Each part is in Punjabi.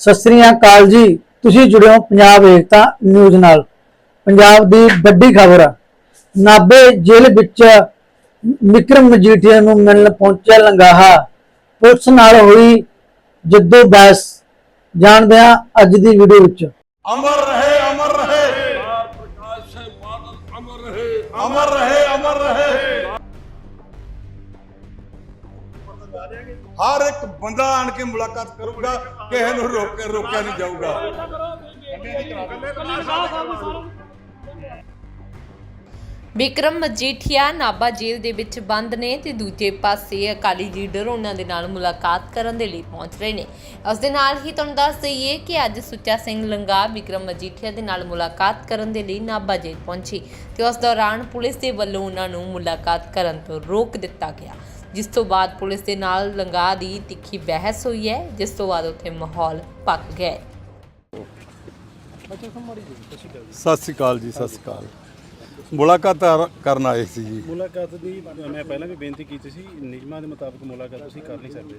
ਸਤਿ ਸ੍ਰੀ ਅਕਾਲ ਜੀ। ਤੁਸੀਂ ਜੁੜਿਓ ਪੰਜਾਬ ਏਕਤਾ ਨਿਊਜ਼ ਨਾਲ। ਪੰਜਾਬ ਦੀ ਵੱਡੀ ਖਬਰ ਨਾਬੇ ਜੇਲ੍ਹ ਵਿੱਚ ਵਿਕਰਮ ਮਜੀਠੀਆ ਨੂੰ ਮਿਲਣ ਪਹੁੰਚਿਆ ਲੰਗਾਹਾ। ਪੁਲਿਸ ਨਾਲ ਹੋਈ ਜਿੱਦੋ ਬੈਸ ਜਾਣਦੇ ਆ ਅੱਜ ਦੀ ਵੀਡੀਓ ਵਿੱਚ। ਅਮਰ ਰਹੇ ਅਮਰ ਰਹੇ। ਪ੍ਰਕਾਸ਼ ਹੈ ਬਾਦਲ ਅਮਰ ਰਹੇ। ਅਮਰ ਰਹੇ ਅਮਰ ਰਹੇ। ਹਰ ਇੱਕ ਬੰਦਾ ਆਣ ਕੇ ਮੁਲਾਕਾਤ ਕਰੂਗਾ ਕਿਸੇ ਨੂੰ ਰੋਕ ਕੇ ਰੋਕਿਆ ਨਹੀਂ ਜਾਊਗਾ। ਵਿਕਰਮ ਮਜੀਠੀਆ ਨਾਭਾ ਜੇਲ੍ਹ ਦੇ ਵਿੱਚ ਬੰਦ ਨੇ ਤੇ ਦੂਜੇ ਪਾਸੇ ਅਕਾਲੀ ਲੀਡਰ ਉਹਨਾਂ ਦੇ ਨਾਲ ਮੁਲਾਕਾਤ ਕਰਨ ਦੇ ਲਈ ਪਹੁੰਚ ਰਹੇ ਨੇ। ਉਸ ਦੇ ਨਾਲ ਹੀ ਤੁਹਾਨੂੰ ਦੱਸ ਦਈਏ ਕਿ ਅੱਜ ਸੁੱਚਾ ਸਿੰਘ ਲੰਗਾ ਵਿਕਰਮ ਮਜੀਠੀਆ ਦੇ ਨਾਲ ਮੁਲਾਕਾਤ ਕਰਨ ਦੇ ਲਈ ਨਾਭਾ ਜੇਲ੍ਹ ਪਹੁੰਚੀ ਤੇ ਉਸ ਦੌਰਾਨ ਪੁਲਿਸ ਦੇ ਵੱਲੋਂ ਉਹਨਾਂ ਨੂੰ ਮੁਲਾਕਾਤ ਕਰਨ ਤੋਂ ਰੋਕ ਦਿੱਤਾ ਗਿਆ। ਜਿਸ ਤੋਂ ਬਾਅਦ ਪੁਲਿਸ ਦੇ ਨਾਲ ਲੰਗਾ ਦੀ ਤਿੱਖੀ ਬਹਿਸ ਹੋਈ ਹੈ ਜਿਸ ਤੋਂ ਬਾਅਦ ਉੱਥੇ ਮਾਹੌਲ ਪੱਕ ਗਿਆ ਹੈ। ਸਤਿ ਸ੍ਰੀ ਅਕਾਲ ਜੀ ਸਤਿ ਸ੍ਰੀ ਅਕਾਲ। ਮੁਲਾਕਾਤ ਕਰਨ ਆਏ ਸੀ ਜੀ। ਮੁਲਾਕਾਤ ਦੀ ਮੈਂ ਪਹਿਲਾਂ ਵੀ ਬੇਨਤੀ ਕੀਤੀ ਸੀ ਨਿਯਮਾਂ ਦੇ ਮੁਤਾਬਕ ਮੁਲਾਕਾਤ ਤੁਸੀਂ ਕਰ ਨਹੀਂ ਸਕਦੇ।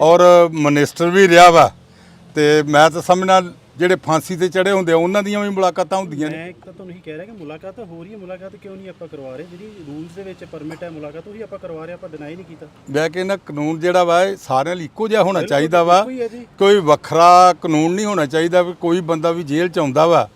ਔਰ ਮਿਨਿਸਟਰ ਵੀ ਰਿਹਾ ਵਾ ਤੇ ਮੈਂ ਤਾਂ ਸਮਝਣਾ ਜਿਹੜੇ ਫਾਂਸੀ ਤੇ ਚੜੇ ਹੁੰਦੇ ਆ ਉਹਨਾਂ ਦੀਆਂ ਵੀ ਮੁਲਾਕਾਤਾਂ ਹੁੰਦੀਆਂ ਨੇ। ਮੈਂ ਇੱਕ ਤਾਂ ਤੁਹਾਨੂੰ ਇਹੀ ਕਹਿ ਰਿਹਾ ਕਿ ਮੁਲਾਕਾਤ ਹੋ ਰਹੀ ਹੈ ਮੁਲਾਕਾਤ ਕਿਉਂ ਨਹੀਂ ਆਪਾਂ ਕਰਵਾ ਰਹੇ? ਜਿਹੜੀ ਰੂਲਸ ਦੇ ਵਿੱਚ ਪਰਮਿਟ ਹੈ ਮੁਲਾਕਾਤ ਉਹੀ ਆਪਾਂ ਕਰਵਾ ਰਹੇ ਆਪਾਂ ਡਿਨਾਈ ਨਹੀਂ ਕੀਤਾ। ਮੈਂ ਕਹਿੰਦਾ ਕਾਨੂੰਨ ਜਿਹੜਾ ਵਾ ਇਹ ਸਾਰਿਆਂ ਲਈ ਇੱਕੋ ਜਿਹਾ ਹੋਣਾ ਚਾਹੀਦਾ ਵਾ। ਹੀ ਹੈ। ਕੋਈ ਵੱਖਰਾ ਕਾਨੂੰਨ ਨਹੀਂ ਹੋਣਾ ਚਾਹੀਦਾ ਵੀ ਕੋਈ ਬੰਦਾ ਵੀ ਜੇਲ੍ਹ ਚ ਆਉਂਦਾ ਵਾ।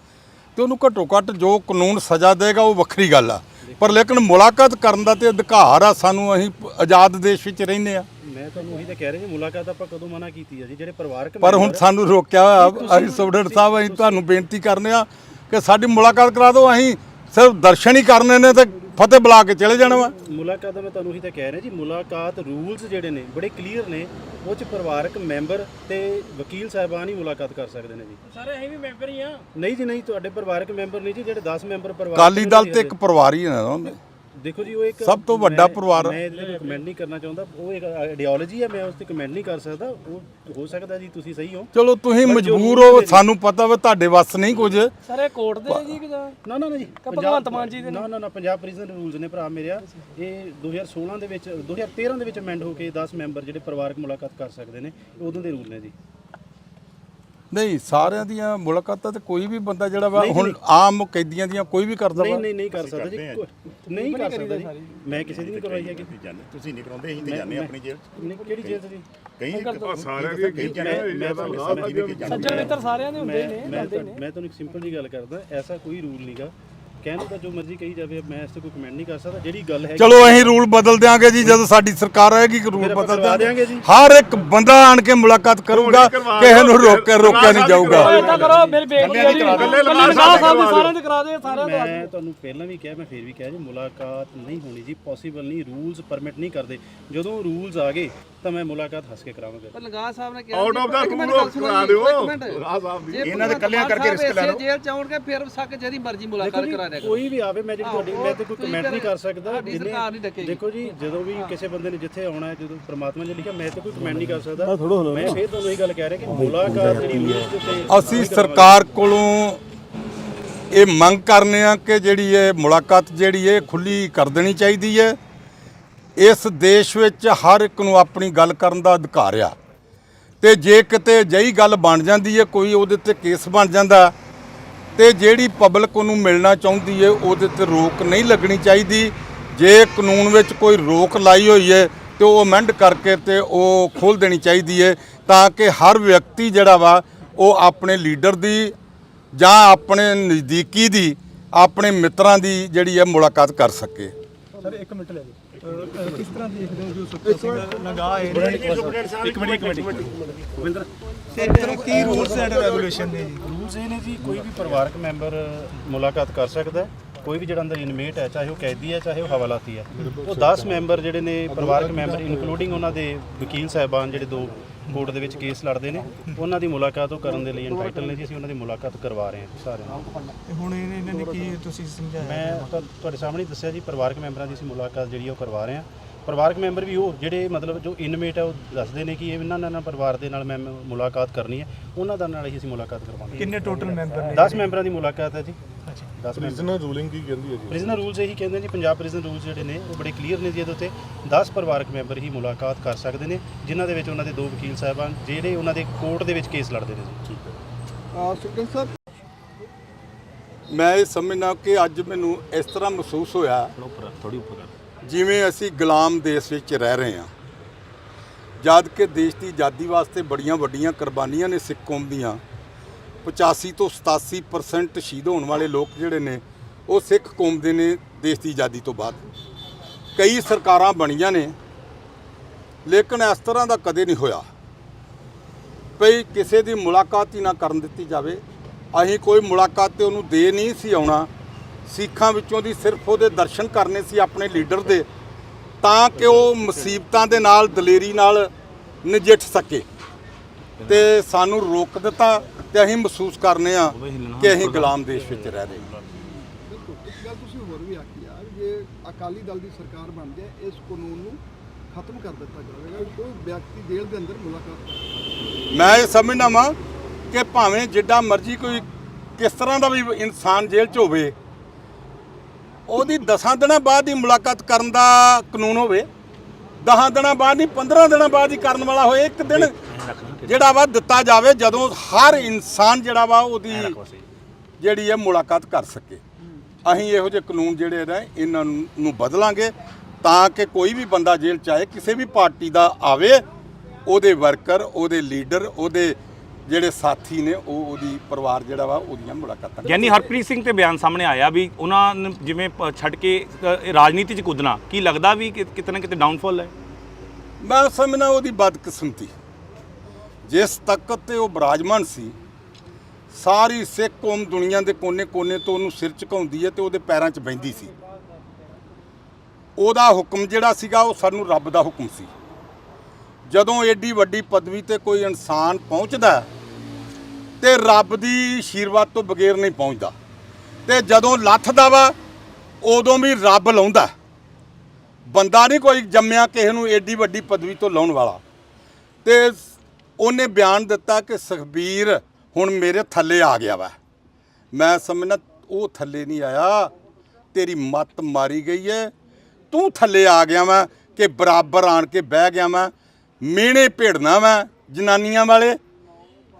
ਤੇ ਉਹਨੂੰ ਘੱਟੋ ਘੱਟ ਜੋ ਕਾਨੂੰਨ ਸਜ਼ਾ ਦੇਗਾ ਉਹ ਵੱਖਰੀ ਗੱਲ ਆ। ਪਰ ਲੇਕਿਨ ਮੁਲਾਕਾਤ ਕਰਨ ਦਾ ਤੇ ਅਧਿਕਾਰ ਆ ਸਾਨੂੰ ਅਸੀਂ ਆਜ਼ਾਦ ਦੇਸ਼ ਵਿੱਚ ਰਹਿੰਦੇ ਆ। ਮੈਂ ਤੁਹਾਨੂੰ ਉਹੀ ਤਾਂ ਕਹਿ ਰਿਹਾ ਜੀ ਮੁਲਾਕਾਤ ਆਪਾਂ ਕਦੋਂ ਮਨਾ ਕੀਤੀ ਹੈ ਜੀ? ਜਿਹੜੇ ਪਰਿਵਾਰਕ ਪਰ ਹੁਣ ਸਾਨੂੰ ਰੋਕਿਆ ਹੋਇਆ ਅਸੀਂ ਸੁਬਡਰ ਸਾਹਿਬ ਅਸੀਂ ਤੁਹਾਨੂੰ ਬੇਨਤੀ ਕਰਨੇ ਆ ਕਿ ਸਾਡੀ ਮੁਲਾਕਾਤ ਕਰਾ ਦਿਓ ਅਸੀਂ ਸਿਰਫ ਦਰਸ਼ਨ ਹੀ ਕਰਨੇ ਨੇ ਤੇ ਫਤਿਹ ਬੁਲਾ ਕੇ ਚਲੇ ਜਾਣਾ ਵਾ। ਮੁਲਾਕਾਤ ਦਾ ਮੈਂ ਤੁਹਾਨੂੰ ਉਹੀ ਤਾਂ ਕਹਿ ਰਿਹਾ ਜੀ ਮੁਲਾਕਾਤ ਰੂਲਸ ਜਿਹੜੇ ਨੇ ਬੜੇ ਕਲੀਅਰ ਨੇ ਉਹ ਚ ਪਰਿਵਾਰਕ ਮੈਂਬਰ ਤੇ ਵਕੀਲ ਸਾਹਿਬਾਨ ਹੀ ਮੁਲਾਕਾਤ ਕਰ ਸਕਦੇ ਨੇ ਜੀ। ਸਾਰੇ ਅਸੀਂ ਵੀ ਮੈਂਬਰ ਹੀ ਆ। ਨਹੀਂ ਜੀ ਨਹੀਂ ਤੁਹਾਡੇ ਪਰਿਵਾਰਕ ਮੈਂਬਰ ਨਹੀਂ ਜੀ ਜਿਹੜੇ 10 ਮੈਂਬਰ ਪਰਿਵਾਰ ਅਕਾਲੀ ਦਲ ਤੇ ਇੱਕ ਪਰਿਵਾਰ ਹੀ ਹੈ ਨਾ ਉਹਦੇ। ਦੇਖੋ ਜੀ ਉਹ ਇੱਕ ਸਭ ਤੋਂ ਵੱਡਾ ਮੈਂ- ਪਰਿਵਾਰ- ਮੈਂ ਇਹਦੇ ਤੇ ਕਮੈਂਟ ਨਹੀਂ ਕਰਨਾ ਚਾਹੁੰਦਾ। ਉਹ ਇੱਕ ਆਈਡੀਓਲੋਜੀ ਹੈ ਮੈਂ ਉਸ ਤੇ ਕਮੈਂਟ ਨਹੀਂ ਕਰ ਸਕਦਾ। ਉਹ ਹੋ ਸਕਦਾ ਜੀ ਤੁਸੀਂ ਸਹੀ ਹੋ। ਚਲੋ ਤੁਸੀਂ ਮਜਬੂਰ ਹੋ ਸਾਨੂੰ ਪਤਾ ਵਾ ਤੁਹਾਡੇ ਵੱਸ ਨਹੀਂ ਕੁਝ। ਸਾਰੇ ਕੋਰਟ ਦੇ ਨੇ ਜੀ ਕਿ ਜਾਂ ਨਾ ਨਾ ਨਾ ਜੀ ਭਗਵੰਤ ਮਾਨ ਜੀ ਦੇ ਨਾ। ਨਾ ਨਾ ਪੰਜਾਬ ਪ੍ਰਿਜ਼ਨ ਰੂਲਸ ਨੇ ਭਰਾ ਮੇਰਿਆ। ਇਹ 2016 ਦੇ ਵਿੱਚ 2013 ਦੇ ਵਿੱਚ ਅਮੈਂਡ ਹੋ ਕੇ 10 ਮੈਂਬਰ ਜਿਹੜੇ ਪਰਿਵਾਰਕ ਮੁਲਾਕਾਤ ਕਰ ਸਕਦੇ ਨੇ ਉਦੋਂ ਦੇ ਰੂਲ ਨੇ ਜੀ। ਨਹੀਂ ਸਾਰਿਆਂ ਦੀਆਂ ਮੁਲਾਕਾਤਾਂ ਤੇ ਕੋਈ ਵੀ ਬੰਦਾ ਜਿਹੜਾ ਵਾ ਹੁਣ ਆਮ ਕੈਦੀਆਂ ਦੀਆਂ ਕੋਈ ਵੀ ਕਰਦਾ ਨਹੀਂ ਵਾ। ਨਹੀਂ ਨਹੀਂ ਕਰ ਸਕਦਾ ਜੀ। ਨਹੀਂ ਕਰ ਸਕਦਾ ਜੀ। ਮੈਂ ਕਿਸੇ ਦੀ ਨਹੀਂ ਕਰਵਾਈ ਹੈਗੀ। ਤੁਸੀਂ ਨਹੀਂ ਕਰਾਉਂਦੇ ਅਸੀਂ ਤੇ ਜਾਂਦੇ ਆਪਣੀ ਜੇਲ੍ਹ। ਨਹੀਂ ਕਿਹੜੀ ਜੇਲ੍ਹ ਜੀ? ਕਈ ਸਾਰਿਆਂ ਦੀ ਕਈ ਸੱਜਣ ਮਿੱਤਰ ਸਾਰਿਆਂ ਦੇ ਹੁੰਦੇ ਨੇ ਮੈਂ ਤੁਹਾਨੂੰ ਇੱਕ ਸਿੰਪਲ ਜੀ ਗੱਲ ਕਰਦਾ ਐਸਾ ਕੋਈ ਰੂਲ ਨਹੀਂਗਾ ਕਹਿਣ ਜੋ ਮਰਜ਼ੀ ਕਹੀ ਜਾਵੇ ਮੈਂ ਇਸ ਤੇ ਕੋਈ ਕਮੈਂਟ ਨਹੀਂ ਕਰ ਸਕਦਾ। ਜਿਹੜੀ ਗੱਲ ਹੈ ਚਲੋ ਅਸੀਂ ਰੂਲ ਬਦਲ ਦਿਆਂਗੇ ਜੀ ਜਦੋਂ ਸਾਡੀ ਸਰਕਾਰ ਆਏਗੀ ਰੂਲ ਬਦਲ ਦਿਆਂਗੇ। ਹਰ ਇੱਕ ਬੰਦਾ ਆਣ ਕੇ ਮੁਲਾਕਾਤ ਕਰੂਗਾ ਕਿਸੇ ਨੂੰ ਰੋਕ ਕੇ ਰੋਕਿਆ ਨਹੀਂ ਜਾਊਗਾ। ਇਦਾਂ ਕਰੋ ਮੇਰੀ ਬੇਨਤੀ ਹੈ ਜੀ ਕੱਲੇ ਲਗਾ ਸਾਹਿਬ ਦੇ ਸਾਰਿਆਂ ਦੇ ਕਰਾ ਦੇ ਸਾਰਿਆਂ ਦੇ ਮੈਂ ਤੁਹਾਨੂੰ ਪਹਿਲਾਂ ਵੀ ਕਿਹਾ ਮੈਂ ਫੇਰ ਵੀ ਕਿਹਾ ਜੀ ਮੁਲਾਕਾਤ ਨਹੀਂ ਹੋਣੀ ਜੀ ਪੋਸੀਬਲ ਨਹੀਂ ਰੂਲਸ ਪਰਮਿਟ ਨਹੀਂ ਕਰਦੇ। ਜਦੋਂ ਰੂਲਸ ਆ ਗਏ ਤਾਂ ਮੈਂ ਮੁਲਾਕਾਤ ਹੱਸ ਕੇ ਕਰਾਵਾਂਗਾ। ਪਰ ਲਗਾ ਸਾਹਿਬ ਨੇ ਕਿਹਾ ਆਊਟ ਆਫ ਦਾ ਰੂਲ ਕਰਾ ਦਿਓ। ਆ ਸਾਹਿਬ ਦੀ। ਇਹਨਾਂ ਦੇ ਕੱਲਿਆਂ ਕਰਕੇ ਰਿਸਕ ਲੈ ਲਓ। ਜੇਲ੍ਹ ਚ ਆਉਣਗੇ ਫਿਰ ਸੱਕ ਜਿਹਦੀ ਮਰਜ਼ੀ ਮੁਲਾਕਾਤ ਕਰਾ ਕੋਈ ਵੀ ਆਵੇ ਮੈਂ ਜਿਹੜੀ ਤੁਹਾਡੀ ਮੈਂ ਤੇ ਕੋਈ ਕਮੈਂਟ ਨਹੀਂ ਕਰ। ਸਕਦਾ। ਸਾਡੀ ਸਰਕਾਰ ਨਹੀਂ ਡਕੇਗੀ। ਦੇਖੋ ਜੀ ਜਦੋਂ ਵੀ ਕਿਸੇ ਬੰਦੇ ਨੇ ਜਿੱਥੇ ਆਉਣਾ ਹੈ ਜਦੋਂ ਪ੍ਰਮਾਤਮਾ ਨੇ ਲਿਖਿਆ ਮੈਂ ਤੇ ਕੋਈ ਕਮੈਂਟ ਨਹੀਂ ਕਰ ਸਕਦਾ। ਮੈਂ ਫੇਰ ਤੁਹਾਨੂੰ ਇਹ ਗੱਲ ਕਹਿ ਰਿਹਾ ਕਿ ਮੁਲਾਕਾਤ ਜਿਹੜੀ ਦੇ ਉੱਤੇ ਅਸੀਂ ਸਰਕਾਰ ਕੋਲੋਂ ਇਹ ਮੰਗ ਕਰਨੇ ਆ ਕਿ ਜਿਹੜੀ ਇਹ ਮੁਲਾਕਾਤ ਜਿਹੜੀ ਇਹ ਖੁੱਲੀ ਕਰ ਦੇਣੀ ਚਾਹੀਦੀ ਹੈ। ਇਸ ਦੇਸ਼ ਵਿੱਚ ਹਰ ਇੱਕ ਨੂੰ ਆਪਣੀ ਗੱਲ ਕਰਨ ਦਾ ਅਧਿਕਾਰ ਆ। ਤੇ ਜੇ ਕਿਤੇ ਜਈ ਗੱਲ ਬਣ ਜਾਂਦੀ ਹੈ ਕੋਈ ਉਹਦੇ ਤੇ ਕੇਸ ਬਣ ਜਾਂਦਾ ਤੇ ਜਿਹੜੀ ਪਬਲਿਕ ਉਹਨੂੰ ਮਿਲਣਾ ਚਾਹੁੰਦੀ ਹੈ ਉਹਦੇ ਤੇ ਰੋਕ ਨਹੀਂ ਲੱਗਣੀ ਚਾਹੀਦੀ। ਜੇ ਕਾਨੂੰਨ ਵਿੱਚ ਕੋਈ ਰੋਕ ਲਾਈ ਹੋਈ ਹੈ ਤੇ ਉਹ ਅਮੈਂਡ ਕਰਕੇ ਤੇ ਉਹ ਖੋਲ ਦੇਣੀ ਚਾਹੀਦੀ ਹੈ ਤਾਂ ਕਿ ਹਰ ਵਿਅਕਤੀ ਜਿਹੜਾ ਵਾ, ਉਹ ਆਪਣੇ ਲੀਡਰ ਦੀ ਜਾਂ ਆਪਣੇ ਨਜ਼ਦੀਕੀ ਦੀ, ਆਪਣੇ ਮਿੱਤਰਾਂ ਦੀ ਜਿਹੜੀ ਹੈ ਮੁਲਾਕਾਤ ਕਰ ਸਕੇ। ਸਰ, ਇੱਕ ਮਿੰਟ ਰੂਲਸ ਇਹ ਨੇ ਜੀ, ਕੋਈ ਵੀ ਪਰਿਵਾਰਕ ਮੈਂਬਰ ਮੁਲਾਕਾਤ ਕਰ ਸਕਦਾ ਕੋਈ ਵੀ ਜਿਹੜਾ ਅੰਦਰ ਇਨਮੇਟ ਹੈ, ਚਾਹੇ ਉਹ ਕੈਦੀ ਹੈ, ਚਾਹੇ ਉਹ ਹਵਾਲਾਤੀ ਹੈ। ਉਹ 10 ਮੈਂਬਰ ਜਿਹੜੇ ਨੇ ਪਰਿਵਾਰਕ ਮੈਂਬਰ ਇਨਕਲੂਡਿੰਗ ਉਹਨਾਂ ਦੇ ਵਕੀਲ ਸਾਹਿਬਾਨ, ਜਿਹੜੇ ਦੋ ਕੋਰਟ ਦੇ ਵਿੱਚ ਕੇਸ ਲੜਦੇ ਨੇ। ਉਹਨਾਂ ਦੀ ਮੁਲਾਕਾਤ ਉਹ ਕਰਨ ਦੇ ਲਈ ਐਂਟਾਈਟਲ ਨੇ ਜੀ। ਅਸੀਂ ਉਹਨਾਂ ਦੀ ਮੁਲਾਕਾਤ ਕਰਵਾ ਰਹੇ ਹਾਂ ਜੀ ਸਾਰਿਆਂ ਨੂੰ। ਤੇ ਹੁਣ ਇਹ- ਇਹਨਾਂ ਨੇ ਕੀ ਤੁਸੀਂ ਸਮਝਾਇਆ? ਮੈਂ ਤੁਹਾ- ਤੁਹਾਡੇ ਸਾਹਮਣੇ ਹੀ ਦੱਸਿਆ ਜੀ ਪਰਿਵਾਰਕ ਮੈਂਬਰਾਂ ਦੀ ਅਸੀਂ ਮੁਲਾਕਾਤ ਜਿਹੜੀ ਉਹ ਕਰਵਾ ਰਹੇ ਹਾਂ। ਪਰਿਵਾਰਕ ਮੈਂਬਰ ਵੀ ਉਹ ਜਿਹੜੇ ਮਤਲਬ ਜੋ ਇਨਮੇਟ ਹੈ ਉਹ ਦੱਸਦੇ ਨੇ ਕਿ ਇਹ ਇਹਨਾਂ ਨਾਲ ਪਰਿਵਾਰ ਦੇ ਨਾਲ ਮੈਂ ਮੁਲਾਕਾਤ ਕਰਨੀ ਹੈ। ਉਹਨਾਂ ਦਾ ਨਾਲ ਹੀ ਅਸੀਂ ਮੁਲਾਕਾਤ ਕਰਵਾਵਾਂਗੇ ਕਿੰਨੇ ਟੋਟਲ ਮੈਂਬਰ ਨੇ? 10 ਮੈਂਬਰਾਂ ਦੀ ਮੁਲਾਕਾਤ ਹੈ ਜੀ। 10 ਮੈਂਬਰ ਪ੍ਰਿਜ਼ਨਰ ਰੂਲਿੰਗ ਕੀ ਕਹਿੰਦੀ ਹੈ ਜੀ? ਪ੍ਰਿਜ਼ਨਰ ਰੂਲਸ ਇਹੀ ਕਹਿੰਦੇ ਨੇ ਪੰਜਾਬ ਪ੍ਰਿਜ਼ਨਰ ਰੂਲਸ ਜਿਹੜੇ ਨੇ ਉਹ ਬੜੇ ਕਲੀਅਰ ਨੇ ਜੀ ਇਹਦੇ ਉੱਤੇ। 10 ਪਰਿਵਾਰਕ ਮੈਂਬਰ ਹੀ ਮੁਲਾਕਾਤ ਕਰ ਸਕਦੇ ਨੇ ਜਿਨ੍ਹਾਂ ਦੇ ਵਿੱਚ ਉਹਨਾਂ ਦੇ ਦੋ ਵਕੀਲ ਸਾਹਿਬਾਨ ਜਿਹੜੇ ਉਹਨਾਂ ਦੇ ਕੋਰਟ ਦੇ ਵਿੱਚ ਕੇਸ ਲੜਦੇ ਨੇ ਜੀ। ਸਾਹਿਬ। ਮੈਂ ਇਹ ਸਮਝਣਾ ਕਿ ਅੱਜ ਮੈਨੂੰ ਇਸ ਤਰ੍ਹਾਂ ਮਹਿਸੂਸ ਹੋਇਆ ਥੋੜੀ ਉੱਪਰ ਜਿਵੇਂ ਅਸੀਂ ਗੁਲਾਮ ਦੇਸ਼ ਵਿੱਚ ਰਹਿ ਰਹੇ ਹਾਂ। ਜਦ ਕਿ ਦੇਸ਼ ਦੀ ਆਜ਼ਾਦੀ ਵਾਸਤੇ ਬੜੀਆਂ ਵੱਡੀਆਂ ਕੁਰਬਾਨੀਆਂ ਨੇ ਸਿੱਖ ਕੌਮ ਦੀਆਂ। 85 ਤੋਂ 87% ਸ਼ਹੀਦ ਹੋਣ ਵਾਲੇ ਲੋਕ ਜਿਹੜੇ ਨੇ, ਉਹ ਸਿੱਖ ਕੌਮ ਦੇ ਨੇ, ਦੇਸ਼ ਦੀ ਆਜ਼ਾਦੀ ਤੋਂ ਬਾਅਦ। ਕਈ ਸਰਕਾਰਾਂ ਬਣੀਆਂ ਨੇ, ਲੇਕਿਨ ਇਸ ਤਰ੍ਹਾਂ ਦਾ ਕਦੇ ਨਹੀਂ ਹੋਇਆ। ਭਈ ਕਿਸੇ ਦੀ ਮੁਲਾਕਾਤ ਹੀ ਨਾ ਕਰਨ ਦਿੱਤੀ ਜਾਵੇ। ਅਸੀਂ ਕੋਈ ਮੁਲਾਕਾਤ ਤੇ ਉਹਨੂੰ ਦੇ ਨਹੀਂ ਸੀ ਆਉਣਾ। ਸਿੱਖਾਂ ਵਿੱਚੋਂ ਦੀ ਸਿਰਫ ਉਹਦੇ ਦਰਸ਼ਨ ਕਰਨੇ ਸੀ ਆਪਣੇ ਲੀਡਰ ਦੇ, ਤਾਂ ਕਿ ਉਹ ਮੁਸੀਬਤਾਂ ਦੇ ਨਾਲ, ਦਲੇਰੀ ਨਾਲ ਨਜਿੱਠ ਸਕੇ। ਤੇ ਸਾਨੂੰ ਰੋਕ ਦਿੱਤਾ ਤੇ ਅਸੀਂ ਮਹਿਸੂਸ ਕਰਨੇ ਆ ਕਿ ਅਸੀਂ ਗੁਲਾਮ ਦੇਸ਼ ਵਿੱਚ ਰਹਿ ਰਹੇ ਹਾਂ। ਇੱਕ ਗੱਲ ਤੁਸੀਂ ਹੋਰ ਵੀ ਆਖੀ ਆ ਵੀ ਜੇ ਅਕਾਲੀ ਦਲ ਦੀ ਸਰਕਾਰ ਬਣ ਜਾਏ ਇਸ ਕਾਨੂੰਨ ਨੂੰ ਖਤਮ ਕਰ ਦਿੱਤਾ ਜਾਵੇਗਾ ਵੀ ਕੋਈ ਵਿਅਕਤੀ ਜੇਲ੍ਹ ਦੇ ਅੰਦਰ ਮੁਲਾਕਾਤ ਕਰ ਸਕਦਾ ਮੈਂ ਇਹ ਸਮਝਦਾ ਵਾਂ ਕਿ ਭਾਵੇਂ ਜਿੱਡਾ ਮਰਜ਼ੀ ਕੋਈ ਕਿਸ ਤਰ੍ਹਾਂ ਦਾ ਵੀ ਇਨਸਾਨ ਜੇਲ੍ਹ 'ਚ ਹੋਵੇ ਉਹਦੀ 10 ਦਿਨਾਂ ਬਾਅਦ ਹੀ ਮੁਲਾਕਾਤ ਕਰਨ ਦਾ ਕਾਨੂੰਨ ਹੋਵੇ 10 ਦਿਨਾਂ ਬਾਅਦ ਨਹੀਂ 15 ਦਿਨਾਂ ਬਾਅਦ ਹੀ ਕਰਨ ਵਾਲਾ ਹੋਏ ਇੱਕ ਦਿਨ ਜਿਹੜਾ ਵਾ ਦਿੱਤਾ ਜਾਵੇ ਜਦੋਂ ਹਰ ਇਨਸਾਨ ਜਿਹੜਾ ਵਾ ਉਹਦੀ ਜਿਹੜੀ ਹੈ ਮੁਲਾਕਾਤ ਕਰ ਸਕੇ। ਅਸੀਂ ਇਹੋ ਜਿਹੇ ਕਾਨੂੰਨ ਜਿਹੜੇ ਨੇ ਇਹਨਾਂ ਨੂੰ ਬਦਲਾਂਗੇ ਤਾਂ ਕਿ ਕੋਈ ਵੀ ਬੰਦਾ ਜੇਲ੍ਹ ਚ ਆਏ ਕਿਸੇ ਵੀ ਪਾਰਟੀ ਦਾ ਆਵੇ ਉਹਦੇ ਵਰਕਰ ਉਹਦੇ ਲੀਡਰ ਉਹਦੇ ਜਿਹੜੇ ਸਾਥੀ ਨੇ ਉਹ ਉਹਦੀ ਪਰਿਵਾਰ ਜਿਹੜਾ ਵਾ ਉਹਦੀਆਂ ਮੁਲਾਕਾਤਾਂ ਗਿਆਨੀ ਹਰਪ੍ਰੀਤ ਸਿੰਘ ਤੇ ਬਿਆਨ ਸਾਹਮਣੇ ਆਇਆ ਵੀ ਉਹਨਾਂ ਨੇ ਜਿਵੇਂ ਛੱਡ ਕੇ ਰਾਜਨੀਤੀ 'ਚ ਕੁੱਦਣਾ ਕੀ ਲੱਗਦਾ ਵੀ ਕਿਤੇ ਨਾ ਕਿਤੇ ਡਾਊਨਫਾਲ ਹੈ? ਮੈਂ ਸਮਝਣਾ ਉਹਦੀ ਬਦਕਿਸਮਤੀ। ਜਿਸ ਤੱਕ ਤੇ ਉਹ ਬਰਾਜਮਾਨ ਸੀ ਸਾਰੀ ਸਿੱਖ ਕੌਮ ਦੁਨੀਆ ਦੇ ਕੋਨੇ-ਕੋਨੇ ਤੋਂ ਉਹਨੂੰ ਸਿਰ ਝੁਕਾਉਂਦੀ ਹੈ ਤੇ ਉਹਦੇ ਪੈਰਾਂ 'ਚ ਬੈੰਦੀ ਸੀ। ਉਹਦਾ ਹੁਕਮ ਜਿਹੜਾ ਸੀਗਾ ਉਹ ਸਾਨੂੰ ਰੱਬ ਦਾ ਹੁਕਮ ਸੀ। ਜਦੋਂ ਐਡੀ ਵੱਡੀ ਪਦਵੀ ਤੇ ਕੋਈ ਇਨਸਾਨ ਪਹੁੰਚਦਾ ਹੈ, ਤੇ ਰੱਬ ਦੀ ਆਸ਼ੀਰਵਾਦ ਤੋਂ ਬਗੈਰ ਨਹੀਂ ਪਹੁੰਚਦਾ। ਤੇ ਜਦੋਂ ਲੱਥਦਾ ਵਾ ਉਦੋਂ ਵੀ ਰੱਬ ਲਾਉਂਦਾ ਬੰਦਾ ਨਹੀਂ ਕੋਈ ਜੰਮਿਆ ਕਿਸੇ ਨੂੰ ਐਡੀ ਵੱਡੀ ਪਦਵੀ ਤੋਂ ਲਾਉਣ ਵਾਲਾ। ਤੇ ਉਹਨੇ ਬਿਆਨ ਦਿੱਤਾ ਕਿ ਸੁਖਬੀਰ ਹੁਣ ਮੇਰੇ ਥੱਲੇ ਆ ਗਿਆ ਵਾ। ਮੈਂ ਸਮਝਣਾ, ਉਹ ਥੱਲੇ ਨਹੀਂ ਆਇਆ। ਤੇਰੀ ਮੱਤ ਮਾਰੀ ਗਈ ਹੈ ਤੂੰ ਥੱਲੇ ਆ ਗਿਆ ਵਾ ਕਿ ਬਰਾਬਰ ਆਣ ਕੇ ਬਹਿ ਗਿਆ ਵਾ। ਮਿਹਣੇ ਭੇੜਨਾ ਵਾ ਜਨਾਨੀਆਂ ਵਾਲੇ।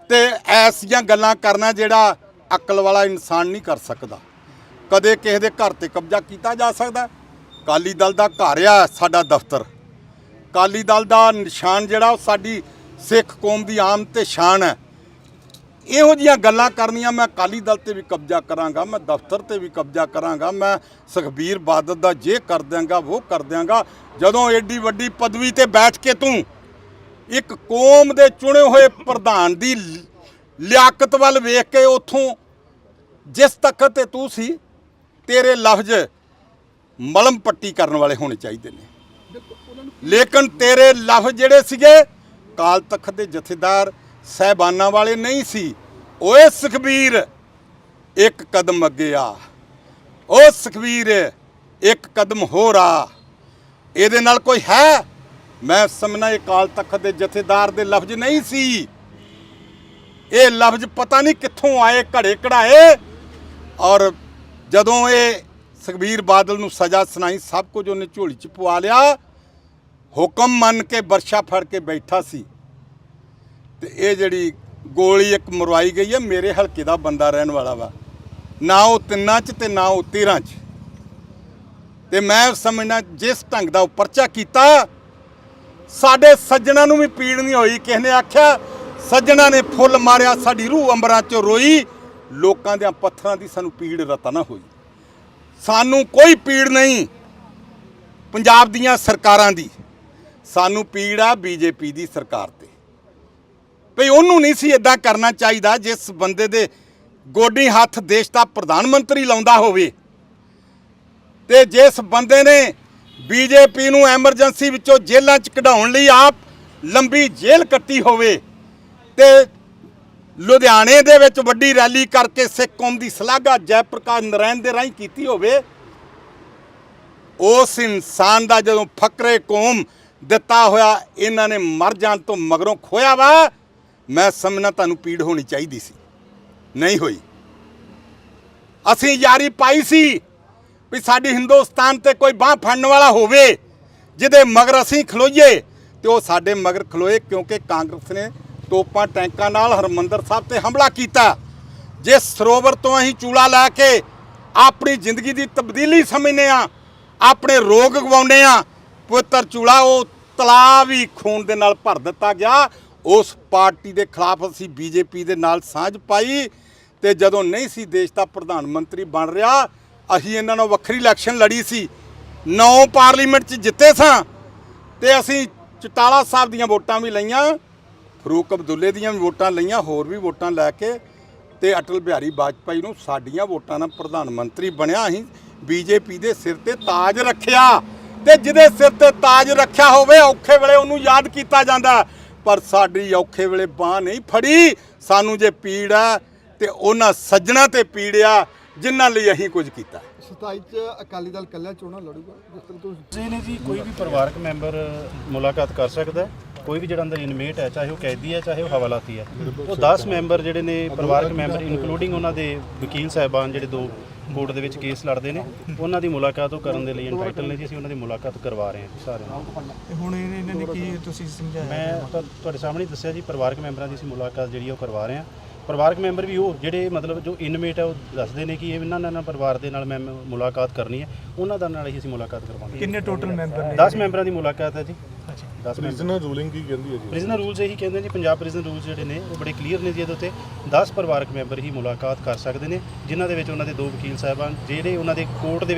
ਤੇ ਐਸੀਆਂ ਗੱਲਾਂ ਕਰਨਾ ਜਿਹੜਾ ਅਕਲ ਵਾਲਾ ਇਨਸਾਨ ਨਹੀਂ ਕਰ ਸਕਦਾ। ਕਦੇ ਕਿਸੇ ਦੇ ਘਰ ਤੇ ਕਬਜ਼ਾ ਕੀਤਾ ਜਾ ਸਕਦਾ। ਕਾਲੀ ਦਲ ਦਾ ਘਰ ਆ ਸਾਡਾ ਦਫ਼ਤਰ। ਕਾਲੀ ਦਲ ਦਾ ਨਿਸ਼ਾਨ ਜਿਹੜਾ ਉਹ ਸਾਡੀ ਸਿੱਖ ਕੌਮ ਦੀ ਆਮ ਤੇ ਸ਼ਾਨ ਹੈ। ਇਹੋ ਜੀਆਂ ਗੱਲਾਂ ਕਰਨੀਆਂ ਮੈਂ ਅਕਾਲੀ ਦਲ ਤੇ ਵੀ ਕਬਜ਼ਾ ਕਰਾਂਗਾ, ਮੈਂ ਦਫ਼ਤਰ ਤੇ ਵੀ ਕਬਜ਼ਾ ਕਰਾਂਗਾ, ਮੈਂ ਸੁਖਬੀਰ ਬਾਦਲ ਦਾ ਜੇ ਕਰ ਦਿਆਂਗਾ ਉਹ ਕਰ ਦਿਆਂਗਾ। ਜਦੋਂ ਐਡੀ ਵੱਡੀ ਪਦਵੀ ਤੇ ਬੈਠ ਕੇ ਤੂੰ ਇੱਕ ਕੌਮ ਦੇ ਚੁਣੇ ਹੋਏ ਪ੍ਰਧਾਨ ਦੀ ਲਿਆਕਤ ਵੱਲ ਵੇਖ ਕੇ ਉਥੋਂ ਜਿਸ ਤਖਤ ਤੇ ਤੂੰ ਸੀ, ਤੇਰੇ ਲਫ਼ਜ਼ ਮਲਮ ਪੱਟੀ ਕਰਨ ਵਾਲੇ ਹੋਣੇ ਚਾਹੀਦੇ ਨੇ। ਲੇਕਿਨ ਤੇਰੇ ਲਫ਼ਜ਼ ਜਿਹੜੇ ਸੀਗੇ ਅਕਾਲ ਤਖਤ ਦੇ ਜਥੇਦਾਰ ਸਹਿਬਾਨਾਂ ਵਾਲੇ ਨਹੀਂ ਸੀ। ਓਏ ਸੁਖਬੀਰ, ਇੱਕ ਕਦਮ ਅੱਗੇ ਆ। ਓ ਸੁਖਬੀਰ, ਇੱਕ ਕਦਮ ਹੋਰ ਆ। ਇਹਦੇ ਨਾਲ ਕੋਈ ਹੈ? ਮੈਂ ਸਮਝਣਾ ਇਹ ਕਾਲ ਤਖਤ ਦੇ ਜਥੇਦਾਰ ਦੇ ਲਫ਼ਜ਼ ਨਹੀਂ ਸੀ। ਇਹ ਲਫ਼ਜ਼ ਪਤਾ ਨਹੀਂ ਕਿੱਥੋਂ ਆਏ, ਘੜੇ ਕਢਾਏ। ਔਰ ਜਦੋਂ ਇਹ ਸੁਖਬੀਰ ਬਾਦਲ ਨੂੰ ਸਜ਼ਾ ਸੁਣਾਈ, ਸਭ ਕੁਝ ਉਹਨੇ ਝੋਲੀ 'ਚ ਪਵਾ ਲਿਆ। ਹੁਕਮ ਮੰਨ ਕੇ ਵਰਸ਼ਾ ਫੜ ਕੇ ਬੈਠਾ ਸੀ। ਤੇ ਇਹ ਜਿਹੜੀ ਗੋਲੀ ਇੱਕ ਮਰਵਾਈ ਗਈ ਹੈ ਮੇਰੇ ਹਲਕੇ ਦਾ ਬੰਦਾ ਰਹਿਣ ਵਾਲਾ ਵਾ। ਨਾ ਉਹ ਤਿੰਨਾਂ 'ਚ ਤੇ ਨਾ ਉਹ 13 'ਚ। ਤੇ ਮੈਂ ਸਮਝਣਾ ਜਿਸ ਢੰਗ ਦਾ ਉਹ ਪਰਚਾ ਕੀਤਾ, ਸਾਡੇ ਸੱਜਣਾ ਨੂੰ ਵੀ ਪੀੜ ਨਹੀਂ ਹੋਈ। ਕਿਸੇ ਨੇ ਆਖਿਆ, ਸੱਜਣਾ ਨੇ ਫੁੱਲ ਮਾਰਿਆ, ਸਾਡੀ ਰੂਹ ਅੰਬਰਾਂ 'ਚ ਰੋਈ। ਲੋਕਾਂ ਦੇ ਪੱਥਰਾਂ ਦੀ ਸਾਨੂੰ ਪੀੜ ਰਤਾ ਨਾ ਹੋਈ। ਸਾਨੂੰ ਕੋਈ ਪੀੜ ਨਹੀਂ। ਪੰਜਾਬ ਦੀਆਂ ਸਰਕਾਰਾਂ ਦੀ। ਸਾਨੂੰ ਪੀੜ ਆ ਬੀਜੇਪੀ ਦੀ ਸਰਕਾਰ ਤੇ। ਭਈ ਉਹਨੂੰ ਨਹੀਂ ਸੀ ਇਦਾਂ ਕਰਨਾ ਚਾਹੀਦਾ, ਜਿਸ ਬੰਦੇ ਦੇ ਗੋਡੀ ਹੱਥ ਦੇਸ਼ ਦਾ ਪ੍ਰਧਾਨ ਮੰਤਰੀ ਲਾਉਂਦਾ ਹੋਵੇ। ਤੇ ਜਿਸ ਬੰਦੇ ਨੇ ਬੀਜੇਪੀ ਨੂੰ ਐਮਰਜੈਂਸੀ ਵਿੱਚੋਂ ਜੇਲ੍ਹਾਂ 'ਚ ਕਢਾਉਣ ਲਈ ਆਪ ਲੰਬੀ ਜੇਲ੍ਹ ਕੱਟੀ ਹੋਵੇ ਤੇ ਲੁਧਿਆਣੇ ਦੇ ਵਿੱਚ ਵੱਡੀ ਰੈਲੀ ਕਰਕੇ ਸਿੱਖ ਕੌਮ ਦੀ ਸ਼ਲਾਘਾ ਜੈਪ੍ਰਕਾਸ਼ ਨਰਾਇਣ ਦੇ ਰਾਹੀਂ ਕੀਤੀ ਹੋਵੇ, ਉਸ ਇਨਸਾਨ ਦਾ ਜਦੋਂ ਫਕਰੇ ਕੌਮ ਦਿੱਤਾ ਹੋਇਆ, ਇਹਨਾਂ ਨੇ ਮਰ ਜਾਣ ਤੋਂ ਮਗਰੋਂ ਖੋਇਆ ਵਾ। ਮੈਂ ਸਮਝਣਾ ਤੁਹਾਨੂੰ ਪੀੜ ਹੋਣੀ ਚਾਹੀਦੀ ਸੀ। ਨਹੀਂ ਹੋਈ। ਅਸੀਂ ਯਾਰੀ ਪਾਈ ਸੀ ਵੀ ਸਾਡੀ ਹਿੰਦੁਸਤਾਨ ਤੇ ਕੋਈ ਬਾਹ ਫੜਨ ਵਾਲਾ ਹੋਵੇ, ਜਿਹਦੇ ਮਗਰ ਅਸੀਂ ਖਲੋਈਏ, ਤੇ ਉਹ ਸਾਡੇ ਮਗਰ ਖਲੋਏ ਕਿਉਂਕਿ ਕਾਂਗਰਸ ਨੇ ਤੋਪਾਂ ਟੈਂਕਾਂ ਨਾਲ ਹਰਮੰਦਰ ਸਾਹਿਬ ਤੇ ਹਮਲਾ ਕੀਤਾ। ਜੇ ਸਰੋਵਰ ਤੋਂ ਅਸੀਂ ਚੂਲਾ ਲੈ ਕੇ ਆਪਣੀ ਜ਼ਿੰਦਗੀ ਦੀ ਤਬਦੀਲੀ ਸਮਝਨੇ ਆ ਆਪਣੇ ਰੋਗ ਗਵਾਉਂਦੇ ਆ ਪਵਿੱਤਰ ਚੂਲਾ ਉਹ ਤਲਾਬ ਵੀ ਖੂਨ ਦੇ ਨਾਲ ਭਰ ਦਿੱਤਾ ਗਿਆ। ਉਸ ਪਾਰਟੀ ਦੇ ਖਿਲਾਫ ਅਸੀਂ ਬੀਜੇਪੀ ਦੇ ਨਾਲ ਸਾਂਝ ਪਾਈ ਤੇ ਜਦੋਂ ਨਹੀਂ ਸੀ ਦੇਸ਼ ਦਾ ਪ੍ਰਧਾਨ ਮੰਤਰੀ ਬਣ ਰਿਹਾ, ਅਸੀਂ ਇਹਨਾਂ ਨਾਲ ਵੱਖਰੀ ਇਲੈਕਸ਼ਨ ਲੜੀ ਸੀ। ਨੌ ਪਾਰਲੀਮੈਂਟ 'ਚ ਜਿੱਤੇ ਸਾਂ ਤੇ ਅਸੀਂ ਚਟਾਲਾ ਸਾਹਿਬ ਦੀਆਂ ਵੋਟਾਂ ਵੀ ਲਈਆਂ ਫਰੂਕ ਅਬਦੁੱਲੇ ਦੀਆਂ ਵੀ ਵੋਟਾਂ ਲਈਆਂ, ਹੋਰ ਵੀ ਵੋਟਾਂ ਲੈ ਕੇ ਤੇ ਅਟਲ ਬਿਹਾਰੀ ਵਾਜਪਾਈ ਨੂੰ ਸਾਡੀਆਂ ਵੋਟਾਂ ਨਾਲ ਪ੍ਰਧਾਨ ਮੰਤਰੀ ਬਣਿਆ। ਅਸੀਂ ਬੀਜੇਪੀ ਦੇ ਸਿਰ ਤੇ ਤਾਜ ਰੱਖਿਆ। ਤੇ ਜਿਹਦੇ ਸਿਰ ਤੇ ਤਾਜ ਰੱਖਿਆ ਹੋਵੇ ਔਖੇ ਵੇਲੇ ਉਹਨੂੰ ਯਾਦ ਕੀਤਾ ਜਾਂਦਾ। ਪਰ ਸਾਡੀ ਔਖੇ ਵੇਲੇ ਬਾਹ ਨਹੀਂ ਫੜੀ। ਸਾਨੂੰ ਜੇ ਪੀੜ ਹੈ ਤੇ ਉਹਨਾਂ ਸੱਜਣਾ ਤੇ ਪੀੜਿਆ ਜਿਨ੍ਹਾਂ ਲਈ ਅਸੀਂ ਕੁਝ ਕੀਤਾ। 27 ਚ ਅਕਾਲੀ ਦਲ ਕੱਲਾ ਚੋਣਾਂ ਲੜੂਗਾ ਜਿਸ ਤਰ੍ਹਾਂ ਤੁਸੀਂ ਜੀ ਨੇ ਜੀ ਕੋਈ ਵੀ ਪਰਿਵਾਰਕ ਮੈਂਬਰ ਮੁਲਾਕਾਤ ਕਰ ਸਕਦਾ ਕੋਈ ਵੀ ਜਿਹੜਾ ਅੰਦਰ ਇਨਮੇਟ ਹੈ ਚਾਹੇ ਉਹ ਕੈਦੀ ਹੈ ਚਾਹੇ ਉਹ ਹਵਾਲਾਤੀ ਹੈ। ਉਹ 10 ਮੈਂਬਰ ਜਿਹੜੇ ਨੇ ਪਰਿਵਾਰਕ ਮੈਂਬਰ ਇਨਕਲੂਡਿੰਗ ਉਹਨਾਂ ਦੇ ਵਕੀਲ ਸਾਹਿਬਾਨ ਜਿਹੜੇ ਦੋ ਕੋਰਟ ਦੇ ਵਿੱਚ ਕੇਸ ਲੜਦੇ ਨੇ। ਉਹਨਾਂ ਦੀ ਮੁਲਾਕਾਤ ਉਹ ਕਰਨ ਦੇ ਲਈ ਐਂਟਾਈਟਲ ਨੇ ਜੀ। ਅਸੀਂ ਉਹਨਾਂ ਦੀ ਮੁਲਾਕਾਤ ਕਰਵਾ ਰਹੇ ਹਾਂ ਜੀ ਸਾਰਿਆਂ ਨੂੰ। ਤੇ ਹੁਣ ਇਹ- ਇਹਨਾਂ ਨੇ ਕੀ ਤੁਸੀਂ ਸਮਝਾਇਆ? ਮੈਂ ਤੁਹਾ- ਤੁਹਾਡੇ ਸਾਹਮਣੇ ਹੀ ਦੱਸਿਆ ਜੀ ਪਰਿਵਾਰਕ ਮੈਂਬਰਾਂ ਦੀ ਅਸੀਂ ਮੁਲਾਕਾਤ ਜਿਹੜੀ ਆ ਉਹ ਕਰਵਾ ਰਹੇ ਹਾਂ। ਪਰਿਵਾਰਕ ਮੈਂਬਰ ਵੀ ਉਹ ਜਿਹੜੇ ਮਤਲਬ ਜੋ ਇਨਮੇਟ ਹੈ ਉਹ ਦੱਸਦੇ ਨੇ ਕਿ ਇਹ ਇਹਨਾਂ ਨਾਲ ਪਰਿਵਾਰ ਦੇ ਨਾਲ ਮੈਂ ਮੁਲਾਕਾਤ ਕਰਨੀ ਹੈ। ਉਹਨਾਂ ਦਾ ਨਾਲ ਹੀ ਅਸੀਂ ਮੁਲਾਕਾਤ ਕਰਵਾਉਂਦੇ ਕਿੰਨੇ ਟੋਟਲ ਮੈਂਬਰ ਨੇ? 10 ਮੈਂਬਰਾਂ ਦੀ ਮੁਲਾਕਾਤ ਹੈ ਜੀ। 10 ਮੈਂਬਰ ਪ੍ਰਿਜ਼ਨਰ ਰੂਲਿੰਗ ਕੀ ਕਹਿੰਦੀ ਹੈ ਜੀ? ਪ੍ਰਿਜ਼ਨਰ ਰੂਲਸ ਇਹੀ ਕਹਿੰਦੇ ਨੇ ਪੰਜਾਬ ਪ੍ਰਿਜ਼ਨਰ ਰੂਲਸ ਜਿਹੜੇ ਨੇ ਉਹ ਬੜੇ ਕਲੀਅਰ ਨੇ ਜੀ ਇਹਦੇ ਉੱਤੇ। 10 ਪਰਿਵਾਰਕ ਮੈਂਬਰ ਹੀ ਮੁਲਾਕਾਤ ਕਰ ਸਕਦੇ ਨੇ ਜਿਨ੍ਹਾਂ ਦੇ ਵਿੱਚ ਉਹਨਾਂ ਦੇ ਦੋ ਵਕੀਲ ਸਾਹਿਬਾਨ ਜਿਹੜੇ ਉਹਨਾਂ ਦੇ ਕੋਰਟ ਦੇ ਵਿੱਚ